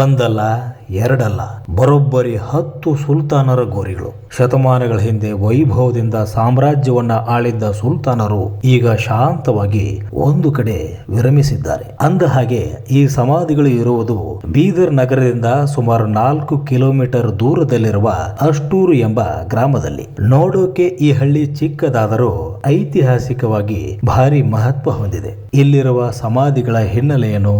ಒಂದಲ್ಲ, ಎರಡಲ್ಲ, ಬರೋಬ್ಬರಿ ಹತ್ತು ಸುಲ್ತಾನರ ಗೋರಿಗಳು. ಶತಮಾನಗಳ ಹಿಂದೆ ವೈಭವದಿಂದ ಸಾಮ್ರಾಜ್ಯವನ್ನ ಆಳಿದ್ದ ಸುಲ್ತಾನರು ಈಗ ಶಾಂತವಾಗಿ ಒಂದು ಕಡೆ ವಿರಮಿಸಿದ್ದಾರೆ. ಅಂದ ಹಾಗೆ ಈ ಸಮಾಧಿಗಳು ಇರುವುದು ಬೀದರ್ ನಗರದಿಂದ ಸುಮಾರು ನಾಲ್ಕು ಕಿಲೋಮೀಟರ್ ದೂರದಲ್ಲಿರುವ ಅಷ್ಟೂರು ಎಂಬ ಗ್ರಾಮದಲ್ಲಿ. ನೋಡೋಕೆ ಈ ಹಳ್ಳಿ ಚಿಕ್ಕದಾದರೂ ಐತಿಹಾಸಿಕವಾಗಿ ಭಾರಿ ಮಹತ್ವ ಹೊಂದಿದೆ. ಇಲ್ಲಿರುವ ಸಮಾಧಿಗಳ ಹಿನ್ನೆಲೆಯನ್ನು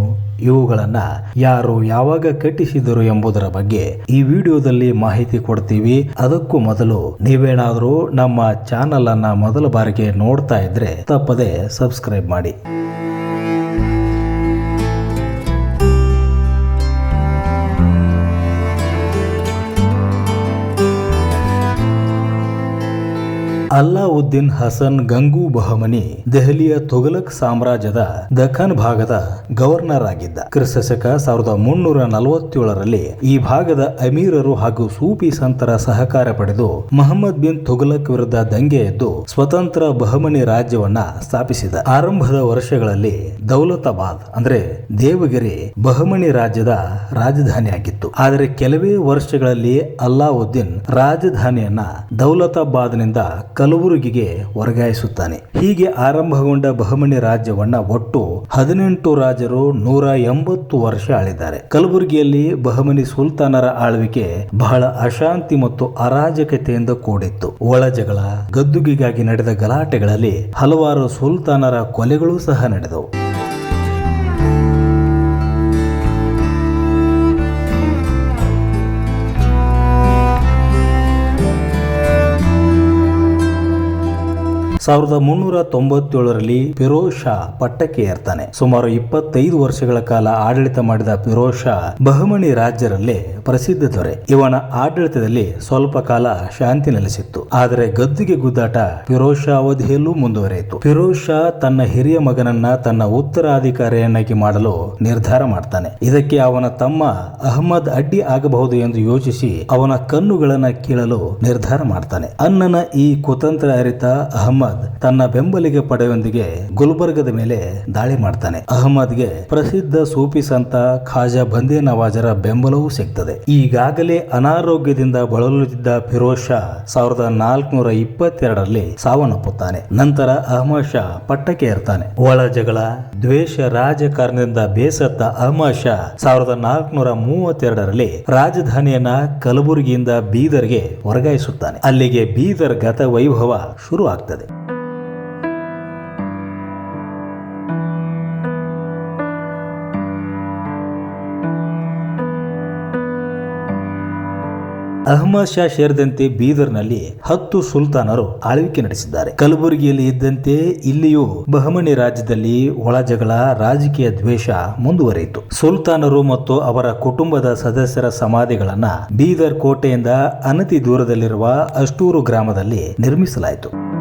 ಇವುಗಳನ್ನ ಯಾರು ಯಾವಾಗ ಕಟ್ಟಿಸಿದರು ಎಂಬುದರ ಬಗ್ಗೆ ಈ ವಿಡಿಯೋದಲ್ಲಿ ಮಾಹಿತಿ ಕೊಡ್ತೀವಿ. ಅದಕ್ಕೂ ಮೊದಲು ನೀವೇನಾದರೂ ನಮ್ಮ ಚಾನಲ್ ಅನ್ನ ಮೊದಲ ಬಾರಿಗೆ ನೋಡ್ತಾ ಇದ್ರೆ ತಪ್ಪದೆ ಸಬ್ಸ್ಕ್ರೈಬ್ ಮಾಡಿ. ಅಲ್ಲಾವುದ್ದೀನ್ ಹಸನ್ ಗಂಗೂ ಬಹಮನಿ ದೆಹಲಿಯ ತುಘಲಕ್ ಸಾಮ್ರಾಜ್ಯದ ದಖನ್ ಭಾಗದ ಗವರ್ನರ್ ಆಗಿದ್ದ. ಕ್ರಿಸ್ತಶಕ ಸಾವಿರದ ಮುನ್ನೂರ ನಲವತ್ತೇಳರಲ್ಲಿ ಈ ಭಾಗದ ಅಮೀರರು ಹಾಗೂ ಸೂಫಿ ಸಂತರ ಸಹಕಾರ ಪಡೆದು ಮಹಮ್ಮದ್ ಬಿನ್ ತುಘಲಕ್ ವಿರುದ್ಧ ದಂಗೆ ಎದ್ದು ಸ್ವತಂತ್ರ ಬಹಮನಿ ರಾಜ್ಯವನ್ನ ಸ್ಥಾಪಿಸಿದ. ಆರಂಭದ ವರ್ಷಗಳಲ್ಲಿ ದೌಲತಾಬಾದ್ ಅಂದ್ರೆ ದೇವಗಿರಿ ಬಹಮನಿ ರಾಜ್ಯದ ರಾಜಧಾನಿಯಾಗಿತ್ತು. ಆದರೆ ಕೆಲವೇ ವರ್ಷಗಳಲ್ಲಿ ಅಲ್ಲಾವುದ್ದೀನ್ ರಾಜಧಾನಿಯನ್ನ ದೌಲತಾಬಾದ್ನಿಂದ ಕಲಬುರಗಿಗೆ ವರ್ಗಾಯಿಸುತ್ತಾನೆ. ಹೀಗೆ ಆರಂಭಗೊಂಡ ಬಹಮನಿ ರಾಜ್ಯವನ್ನ ಒಟ್ಟು ಹದಿನೆಂಟು ರಾಜರು ನೂರ ಎಂಬತ್ತು ವರ್ಷ ಆಳಿದ್ದಾರೆ. ಕಲಬುರಗಿಯಲ್ಲಿ ಬಹಮನಿ ಸುಲ್ತಾನರ ಆಳ್ವಿಕೆ ಬಹಳ ಅಶಾಂತಿ ಮತ್ತು ಅರಾಜಕತೆಯಿಂದ ಕೂಡಿತ್ತು. ಒಳ ಜಗಳ, ಗದ್ದುಗೆಗಾಗಿ ನಡೆದ ಗಲಾಟೆಗಳಲ್ಲಿ ಹಲವಾರು ಸುಲ್ತಾನರ ಕೊಲೆಗಳು ಸಹ ನಡೆದವು. ಸಾವಿರದ ಮುನ್ನೂರ ತೊಂಬತ್ತೇಳರಲ್ಲಿ ಫಿರೋಜ್ ಶಾ ಪಟ್ಟಕ್ಕೆ ಏರ್ತಾನೆ ಸುಮಾರು ಇಪ್ಪತ್ತೈದು ವರ್ಷಗಳ ಕಾಲ ಆಡಳಿತ ಮಾಡಿದ ಫಿರೋಜ್ ಶಾ ಬಹುಮಣಿ ರಾಜ್ಯರಲ್ಲೇ ಪ್ರಸಿದ್ಧ ದೊರೆ. ಇವನ ಆಡಳಿತದಲ್ಲಿ ಸ್ವಲ್ಪ ಕಾಲ ಶಾಂತಿ ನೆಲೆಸಿತ್ತು. ಆದರೆ ಗದ್ದುಗೆ ಗುದ್ದಾಟ ಫಿರೋಜ್ ಶಾ ಅವಧಿಯಲ್ಲೂ ಮುಂದುವರಿಯಿತು. ಫಿರೋಜ್ ಶಾ ತನ್ನ ಹಿರಿಯ ಮಗನನ್ನ ತನ್ನ ಉತ್ತರಾಧಿಕಾರಿಯನ್ನಾಗಿ ಮಾಡಲು ನಿರ್ಧಾರ ಮಾಡ್ತಾನೆ. ಇದಕ್ಕೆ ಅವನ ತಮ್ಮ ಅಹಮದ್ ಅಡ್ಡಿ ಆಗಬಹುದು ಎಂದು ಯೋಚಿಸಿ ಅವನ ಕಣ್ಣುಗಳನ್ನ ಕೀಳಲು ನಿರ್ಧಾರ ಮಾಡ್ತಾನೆ. ಅನ್ನನ ಈ ಕುತಂತ್ರ ಅರಿತ ಅಹಮದ್ ತನ್ನ ಬೆಂಬಲಿಗೆ ಪಡೆಯೊಂದಿಗೆ ಗುಲ್ಬರ್ಗದ ಮೇಲೆ ದಾಳಿ ಮಾಡ್ತಾನೆ. ಅಹಮದ್ಗೆ ಪ್ರಸಿದ್ಧ ಸೂಫಿ ಸಂತ ಖಾಜಾ ಬಂದೇ ನವಾಜರ ಬೆಂಬಲವೂ ಸಿಗ್ತದೆ. ಈಗಾಗಲೇ ಅನಾರೋಗ್ಯದಿಂದ ಬಳಲುತ್ತಿದ್ದ ಫಿರೋಜ್ ಶಾ ಸಾವಿರದ ನಾಲ್ಕುನೂರ ಇಪ್ಪತ್ತೆರಡರಲ್ಲಿ ಸಾವನ್ನಪ್ಪುತ್ತಾನೆ. ನಂತರ ಅಹಮದ್ ಶಾ ಪಟ್ಟಕ್ಕೆ ಏರ್ತಾನೆ. ಒಳ ಜಗಳ, ದ್ವೇಷ ರಾಜಕಾರಣದಿಂದ ಬೇಸತ್ತ ಅಹಮದ್ ಶಾ ಸಾವಿರದ ನಾಲ್ಕುನೂರ ಮೂವತ್ತೆರಡರಲ್ಲಿ ರಾಜಧಾನಿಯನ್ನ ಕಲಬುರಗಿಯಿಂದ ಬೀದರ್ಗೆ ವರ್ಗಾಯಿಸುತ್ತಾನೆ. ಅಲ್ಲಿಗೆ ಬೀದರ್ ಗತ ವೈಭವ ಶುರು ಆಗ್ತದೆ ಅಹಮದ್ ಶಾ ಸೇರಿದಂತೆ ಬೀದರ್ನಲ್ಲಿ ಹತ್ತು ಸುಲ್ತಾನರು ಆಳ್ವಿಕೆ ನಡೆಸಿದ್ದಾರೆ. ಕಲಬುರಗಿಯಲ್ಲಿ ಇದ್ದಂತೆ ಇಲ್ಲಿಯೂ ಬಹಮನಿ ರಾಜ್ಯದಲ್ಲಿ ಒಳ ಜಗಳ, ರಾಜಕೀಯ ದ್ವೇಷ ಮುಂದುವರಿಯಿತು. ಸುಲ್ತಾನರು ಮತ್ತು ಅವರ ಕುಟುಂಬದ ಸದಸ್ಯರ ಸಮಾಧಿಗಳನ್ನ ಬೀದರ್ ಕೋಟೆಯಿಂದ ಅನತಿ ದೂರದಲ್ಲಿರುವ ಅಷ್ಟೂರು ಗ್ರಾಮದಲ್ಲಿ ನಿರ್ಮಿಸಲಾಯಿತು.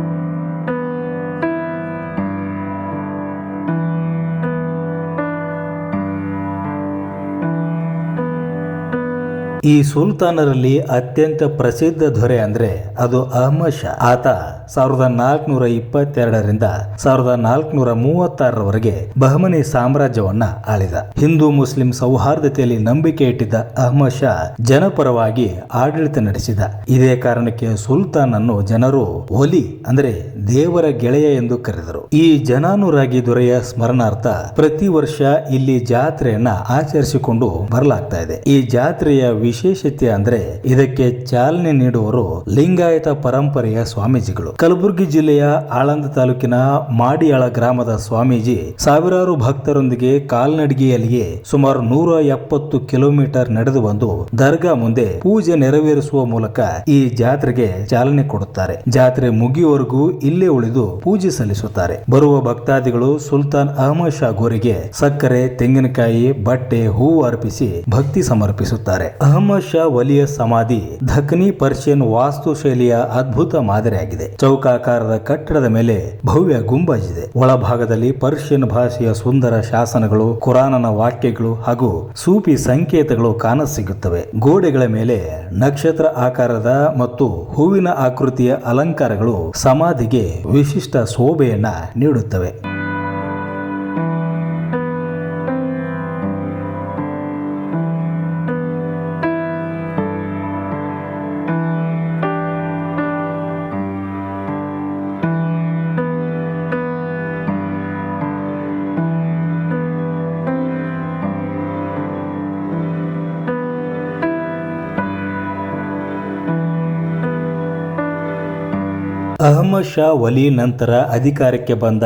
ಈ ಸುಲ್ತಾನರಲ್ಲಿ ಅತ್ಯಂತ ಪ್ರಸಿದ್ಧ ದೊರೆ ಅಂದ್ರೆ ಅದು ಅಹಮದ್ ಶಾ. ಆತ ಸಾವಿರದ ನಾಲ್ಕುನೂರ ಇಪ್ಪತ್ತೆರಡರಿಂದ ಸಾವಿರದ ನಾಲ್ಕುನೂರ ಮೂವತ್ತಾರರವರೆಗೆ ಬಹಮನಿ ಸಾಮ್ರಾಜ್ಯವನ್ನ ಆಳಿದ. ಹಿಂದೂ ಮುಸ್ಲಿಂ ಸೌಹಾರ್ದತೆಯಲ್ಲಿ ನಂಬಿಕೆ ಇಟ್ಟಿದ್ದ ಅಹಮದ್ ಶಾ ಜನಪರವಾಗಿ ಆಡಳಿತ ನಡೆಸಿದ. ಇದೇ ಕಾರಣಕ್ಕೆ ಸುಲ್ತಾನ್ ಅನ್ನು ಜನರು ಒಲಿ, ಅಂದರೆ ದೇವರ ಗೆಳೆಯ ಎಂದು ಕರೆದರು. ಈ ಜನಾನುರಾಗಿ ದೊರೆಯ ಸ್ಮರಣಾರ್ಥ ಪ್ರತಿ ವರ್ಷ ಇಲ್ಲಿ ಜಾತ್ರೆಯನ್ನ ಆಚರಿಸಿಕೊಂಡು ಬರಲಾಗ್ತಾ ಇದೆ. ಈ ಜಾತ್ರೆಯ ವಿಶೇಷತೆ ಅಂದ್ರೆ ಇದಕ್ಕೆ ಚಾಲನೆ ನೀಡುವರು ಲಿಂಗಾಯತ ಪರಂಪರೆಯ ಸ್ವಾಮೀಜಿಗಳು. ಕಲಬುರಗಿ ಜಿಲ್ಲೆಯ ಆಳಂದ ತಾಲೂಕಿನ ಮಾಡಿಯಾಳ ಗ್ರಾಮದ ಸ್ವಾಮೀಜಿ ಸಾವಿರಾರು ಭಕ್ತರೊಂದಿಗೆ ಕಾಲ್ನಡಿಗೆಯಲ್ಲಿಯೇ ಸುಮಾರು ನೂರ ಎಪ್ಪತ್ತು ಕಿಲೋಮೀಟರ್ ನಡೆದು ಬಂದು ದರ್ಗಾ ಮುಂದೆ ಪೂಜೆ ನೆರವೇರಿಸುವ ಮೂಲಕ ಈ ಜಾತ್ರೆಗೆ ಚಾಲನೆ ಕೊಡುತ್ತಾರೆ. ಜಾತ್ರೆ ಮುಗಿಯುವವರೆಗೂ ಇಲ್ಲೇ ಉಳಿದು ಪೂಜೆ ಸಲ್ಲಿಸುತ್ತಾರೆ. ಬರುವ ಭಕ್ತಾದಿಗಳು ಸುಲ್ತಾನ್ ಅಹಮದ್ ಶಾ ಗೋರಿಗೆ ಸಕ್ಕರೆ, ತೆಂಗಿನಕಾಯಿ, ಬಟ್ಟೆ, ಹೂವು ಅರ್ಪಿಸಿ ಭಕ್ತಿ ಸಮರ್ಪಿಸುತ್ತಾರೆ. ಅಹಮದ್ ಶಾ ವಲಿಯ ಸಮಾಧಿ ದಖನಿ ಪರ್ಷಿಯನ್ ವಾಸ್ತುಶೈಲಿಯ ಅದ್ಭುತ ಮಾದರಿಯಾಗಿದೆ. ಚೌಕಾಕಾರದ ಕಟ್ಟಡದ ಮೇಲೆ ಭವ್ಯ ಗುಂಬಜ್ ಇದೆ ಒಳಭಾಗದಲ್ಲಿ ಪರ್ಷಿಯನ್ ಭಾಷೆಯ ಸುಂದರ ಶಾಸನಗಳು, ಕುರಾನನ ವಾಕ್ಯಗಳು ಹಾಗೂ ಸೂಫಿ ಸಂಕೇತಗಳು ಕಾಣಸಿಗುತ್ತವೆ. ಗೋಡೆಗಳ ಮೇಲೆ ನಕ್ಷತ್ರ ಆಕಾರದ ಮತ್ತು ಹೂವಿನ ಆಕೃತಿಯ ಅಲಂಕಾರಗಳು ಸಮಾಧಿಗೆ ವಿಶಿಷ್ಟ ಶೋಭೆಯನ್ನ ನೀಡುತ್ತವೆ. ಅಹಮದ್ ಶಾ ವಲಿ ನಂತರ ಅಧಿಕಾರಕ್ಕೆ ಬಂದ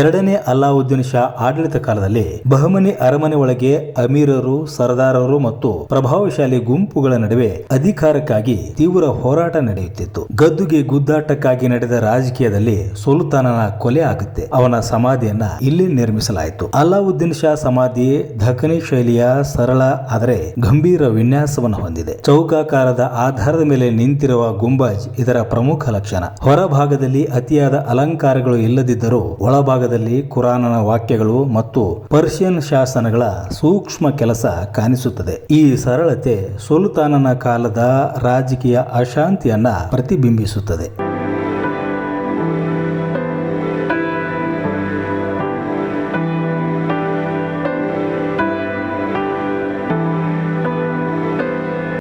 ಎರಡನೇ ಅಲ್ಲಾವುದ್ದೀನ್ ಶಾ ಆಡಳಿತ ಕಾಲದಲ್ಲಿ ಬಹಮನಿ ಅರಮನೆ ಒಳಗೆ ಅಮೀರರು, ಸರ್ದಾರರು ಮತ್ತು ಪ್ರಭಾವಶಾಲಿ ಗುಂಪುಗಳ ನಡುವೆ ಅಧಿಕಾರಕ್ಕಾಗಿ ತೀವ್ರ ಹೋರಾಟ ನಡೆಯುತ್ತಿತ್ತು. ಗದ್ದುಗೆ ಗುದ್ದಾಟಕ್ಕಾಗಿ ನಡೆದ ರಾಜಕೀಯದಲ್ಲಿ ಸುಲ್ತಾನನ ಕೊಲೆ ಆಗುತ್ತೆ. ಅವನ ಸಮಾಧಿಯನ್ನ ಇಲ್ಲಿ ನಿರ್ಮಿಸಲಾಯಿತು. ಅಲ್ಲಾವುದ್ದೀನ್ ಶಾ ಸಮಾಧಿ ದಖನಿ ಶೈಲಿಯ ಸರಳ ಆದರೆ ಗಂಭೀರ ವಿನ್ಯಾಸವನ್ನು ಹೊಂದಿದೆ. ಚೌಕಾಕಾರದ ಆಧಾರದ ಮೇಲೆ ನಿಂತಿರುವ ಗುಂಬಜ್ ಇದರ ಪ್ರಮುಖ ಲಕ್ಷಣ. ಹೊರಭಾಗದಲ್ಲಿ ಅತಿಯಾದ ಅಲಂಕಾರಗಳು ಇಲ್ಲದಿದ್ದರೂ ಒಳಭಾಗದಲ್ಲಿ ಕುರಾನನ ವಾಕ್ಯಗಳು ಮತ್ತು ಪರ್ಷಿಯನ್ ಶಾಸನಗಳ ಸೂಕ್ಷ್ಮ ಕೆಲಸ ಕಾಣಿಸುತ್ತದೆ. ಈ ಸರಳತೆ ಸುಲ್ತಾನನ ಕಾಲದ ರಾಜಕೀಯ ಅಶಾಂತಿಯನ್ನ ಪ್ರತಿಬಿಂಬಿಸುತ್ತದೆ.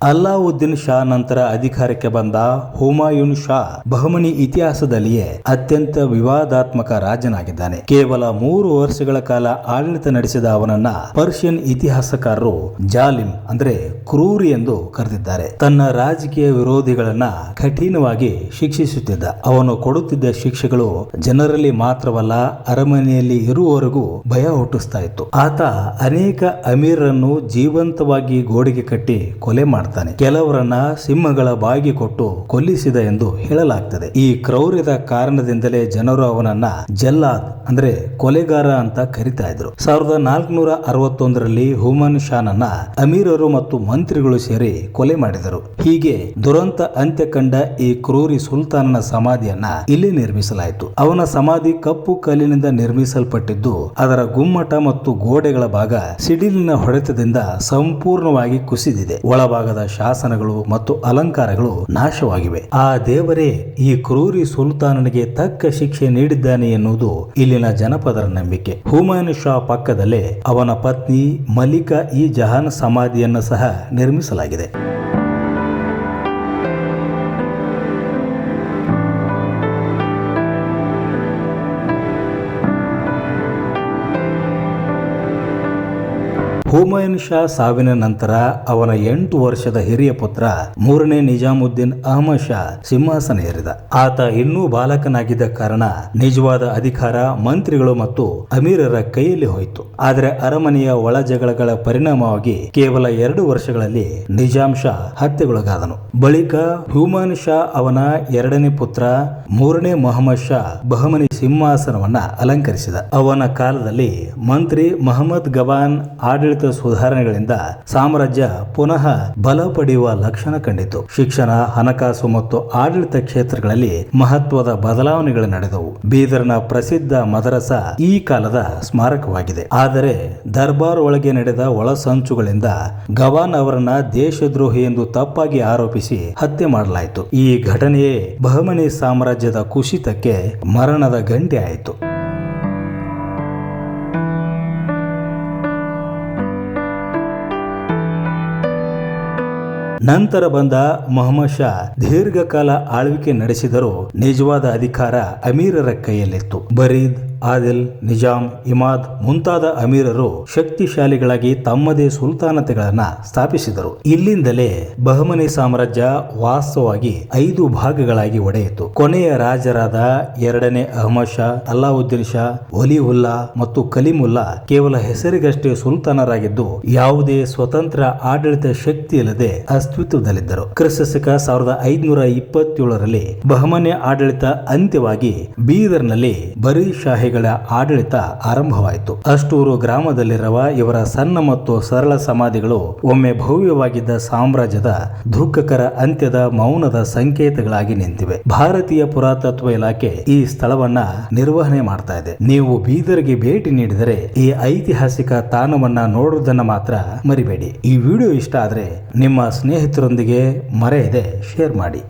ಅಲ್ಲಾವುದ್ದೀನ್ ಶಾ ನಂತರ ಅಧಿಕಾರಕ್ಕೆ ಬಂದ ಹುಮಾಯೂನ್ ಶಾ ಬಹುಮನಿ ಇತಿಹಾಸದಲ್ಲಿಯೇ ಅತ್ಯಂತ ವಿವಾದಾತ್ಮಕ ರಾಜನಾಗಿದ್ದಾನೆ. ಕೇವಲ ಮೂರು ವರ್ಷಗಳ ಕಾಲ ಆಡಳಿತ ನಡೆಸಿದ ಅವನನ್ನ ಪರ್ಷಿಯನ್ ಇತಿಹಾಸಕಾರರು ಜಾಲಿಮ್ ಅಂದ್ರೆ ಕ್ರೂರಿ ಎಂದು ಕರೆದಿದ್ದಾರೆ. ತನ್ನ ರಾಜಕೀಯ ವಿರೋಧಿಗಳನ್ನ ಕಠಿಣವಾಗಿ ಶಿಕ್ಷಿಸುತ್ತಿದ್ದ, ಅವನು ಕೊಡುತ್ತಿದ್ದ ಶಿಕ್ಷೆಗಳು ಜನರಲ್ಲಿ ಮಾತ್ರವಲ್ಲ, ಅರಮನೆಯಲ್ಲಿ ಇರುವವರೆಗೂ ಭಯ ಹುಟ್ಟಿಸ್ತಾ ಇತ್ತು. ಆತ ಅನೇಕ ಅಮೀರರನ್ನು ಜೀವಂತವಾಗಿ ಗೋಡೆಗೆ ಕಟ್ಟಿ ಕೊಲೆ ಮಾಡ್ತಾನೆ. ಕೆಲವರನ್ನ ಸಿಂಹಗಳ ಬಾಗಿ ಕೊಟ್ಟು ಕೊಲ್ಲಿಸಿದ ಎಂದು ಹೇಳಲಾಗ್ತದೆ. ಈ ಕ್ರೌರ್ಯದ ಕಾರಣದಿಂದಲೇ ಜನರು ಅವನನ್ನ ಜಲ್ಲಾದ್ ಅಂದ್ರೆ ಕೊಲೆಗಾರ ಅಂತ ಕರಿತಾ ಇದ್ರು. ಸಾವಿರದ ನಾಲ್ಕುನೂರ ಅರವತ್ತೊಂದರಲ್ಲಿ ಹುಮನ್ ಶಾನನ್ನ ಅಮೀರರು ಮತ್ತು ಮಂತ್ರಿಗಳು ಸೇರಿ ಕೊಲೆ ಮಾಡಿದರು. ಹೀಗೆ ದುರಂತ ಅಂತ್ಯ ಕಂಡ ಈ ಕ್ರೂರಿ ಸುಲ್ತಾನನ ಸಮಾಧಿಯನ್ನ ಇಲ್ಲಿ ನಿರ್ಮಿಸಲಾಯಿತು. ಅವನ ಸಮಾಧಿ ಕಪ್ಪು ಕಲ್ಲಿನಿಂದ ನಿರ್ಮಿಸಲ್ಪಟ್ಟಿದ್ದು, ಅದರ ಗುಮ್ಮಟ ಮತ್ತು ಗೋಡೆಗಳ ಭಾಗ ಸಿಡಿಲಿನ ಹೊಡೆತದಿಂದ ಸಂಪೂರ್ಣವಾಗಿ ಕುಸಿದಿದೆ. ಒಳಭಾಗದ ಶಾಸನಗಳು ಮತ್ತು ಅಲಂಕಾರಗಳು ನಾಶವಾಗಿವೆ. ಆ ದೇವರೇ ಈ ಕ್ರೂರಿ ಸುಲ್ತಾನನಿಗೆ ತಕ್ಕ ಶಿಕ್ಷೆ ನೀಡಿದ್ದಾನೆ ಎನ್ನುವುದು ಇಲ್ಲಿನ ಜನಪದರ ನಂಬಿಕೆ. ಹುಮಾಯನ್ ಶಾ ಪಕ್ಕದಲ್ಲೇ ಅವನ ಪತ್ನಿ ಮಲಿಕಾ ಈ ಜಹಾನ್ ಸಮಾಧಿಯನ್ನು ಸಹ ನಿರ್ಮಿಸಲಾಗಿದೆ. ಹುಮಾಯೂನ್ ಶಾ ಸಾವಿನ ನಂತರ ಅವನ ಎಂಟು ವರ್ಷದ ಹಿರಿಯ ಪುತ್ರ ಮೂರನೇ ನಿಜಾಮುದ್ದೀನ್ ಅಹಮದ್ ಶಾ ಸಿಂಹಾಸನ ಏರಿದ. ಆತ ಇನ್ನೂ ಬಾಲಕನಾಗಿದ್ದ ಕಾರಣ ನಿಜವಾದ ಅಧಿಕಾರ ಮಂತ್ರಿಗಳು ಮತ್ತು ಅಮೀರರ ಕೈಯಲ್ಲಿ ಹೋಯಿತು. ಆದರೆ ಅರಮನೆಯ ಒಳ ಜಗಳಗಳ ಪರಿಣಾಮವಾಗಿ ಕೇವಲ ಎರಡು ವರ್ಷಗಳಲ್ಲಿ ನಿಜಾಮ್ ಶಾ ಹತ್ಯೆಗೊಳಗಾದನು. ಬಳಿಕ ಹ್ಯೂಮನ್ ಶಾ ಅವನ ಎರಡನೇ ಪುತ್ರ ಮೂರನೇ ಮೊಹಮ್ಮದ್ ಶಾ ಬಹಮನಿ ಸಿಂಹಾಸನವನ್ನ ಅಲಂಕರಿಸಿದ. ಅವನ ಕಾಲದಲ್ಲಿ ಮಂತ್ರಿ ಮಹಮ್ಮದ್ ಗವಾನ್ ಆಡಳಿತ ಸುಧಾರಣೆಗಳಿಂದ ಸಾಮ್ರಾಜ್ಯ ಪುನಃ ಬಲ ಪಡೆಯುವ ಲಕ್ಷಣ ಕಂಡಿತು. ಶಿಕ್ಷಣ, ಹಣಕಾಸು ಮತ್ತು ಆಡಳಿತ ಕ್ಷೇತ್ರಗಳಲ್ಲಿ ಮಹತ್ವದ ಬದಲಾವಣೆಗಳು ನಡೆದವು. ಬೀದರ್ನ ಪ್ರಸಿದ್ಧ ಮದರಸ ಈ ಕಾಲದ ಸ್ಮಾರಕವಾಗಿದೆ. ಆದರೆ ದರ್ಬಾರ್ ಒಳಗೆ ನಡೆದ ಒಳಸಂಚುಗಳಿಂದ ಗವಾನ್ ಅವರನ್ನ ದೇಶದ್ರೋಹಿ ಎಂದು ತಪ್ಪಾಗಿ ಆರೋಪಿಸಿ ಹತ್ಯೆ ಮಾಡಲಾಯಿತು. ಈ ಘಟನೆಯೇ ಬಹಮನಿ ಸಾಮ್ರಾಜ್ಯದ ಕುಸಿತಕ್ಕೆ ಮರಣದ ಗಂಟೆ ಆಯಿತು. ನಂತರ ಬಂದ ಮೊಹಮ್ಮದ್ ಶಾ ದೀರ್ಘಕಾಲ ಆಳ್ವಿಕೆ ನಡೆಸಿದರೂ ನಿಜವಾದ ಅಧಿಕಾರ ಅಮೀರರ ಕೈಯಲ್ಲಿತ್ತು. ಬರೀದ್ ಆದಿಲ್ ನಿಜಾಮ್ ಇಮಾದ್ ಮುಂತಾದ ಅಮೀರರು ಶಕ್ತಿಶಾಲಿಗಳಾಗಿ ತಮ್ಮದೇ ಸುಲ್ತಾನತೆಗಳನ್ನ ಸ್ಥಾಪಿಸಿದರು. ಇಲ್ಲಿಂದಲೇ ಬಹಮನಿ ಸಾಮ್ರಾಜ್ಯ ವಾಸ್ತವವಾಗಿ ಐದು ಭಾಗಗಳಾಗಿ ಒಡೆಯಿತು. ಕೊನೆಯ ರಾಜರಾದ ಎರಡನೇ ಅಹಮದ್ ಶಾ, ಅಲ್ಲಾವುದ್ದೀನ್ ಶಾ ಒಲಿವುಲ್ಲಾ ಮತ್ತು ಕಲಿಮುಲ್ಲಾ ಕೇವಲ ಹೆಸರಿಗಷ್ಟೇ ಸುಲ್ತಾನರಾಗಿದ್ದು ಯಾವುದೇ ಸ್ವತಂತ್ರ ಆಡಳಿತ ಶಕ್ತಿ ಇಲ್ಲದೆ ಅಸ್ತಿತ್ವದಲ್ಲಿದ್ದರು. ಕ್ರಿಸ್ತಕ ಸಾವಿರದ ಐದುನೂರ ಇಪ್ಪತ್ತೇಳರಲ್ಲಿ ಬಹಮನಿ ಆಡಳಿತ ಅಂತ್ಯವಾಗಿ ಬೀದರ್ನಲ್ಲಿ ಬರೀ ಶಾಹಿಗಳ ಆಡಳಿತ ಆರಂಭವಾಯಿತು. ಅಷ್ಟೂರು ಗ್ರಾಮದಲ್ಲಿರುವ ಇವರ ಸಣ್ಣ ಮತ್ತು ಸರಳ ಸಮಾಧಿಗಳು ಒಮ್ಮೆ ಭವ್ಯವಾಗಿದ್ದ ಸಾಮ್ರಾಜ್ಯದ ದುಃಖಕರ ಅಂತ್ಯದ ಮೌನದ ಸಂಕೇತಗಳಾಗಿ ನಿಂತಿವೆ. ಭಾರತೀಯ ಪುರಾತತ್ವ ಇಲಾಖೆ ಈ ಸ್ಥಳವನ್ನ ನಿರ್ವಹಣೆ ಮಾಡ್ತಾ ಇದೆ. ನೀವು ಬೀದರ್ಗೆ ಭೇಟಿ ನೀಡಿದರೆ ಈ ಐತಿಹಾಸಿಕ ತಾಣವನ್ನ ನೋಡುವುದನ್ನ ಮಾತ್ರ ಮರಿಬೇಡಿ. ಈ ವಿಡಿಯೋ ಇಷ್ಟ ಆದರೆ ನಿಮ್ಮ ಸ್ನೇಹಿತರೊಂದಿಗೆ ಮರೆಯದೆ ಶೇರ್ ಮಾಡಿ.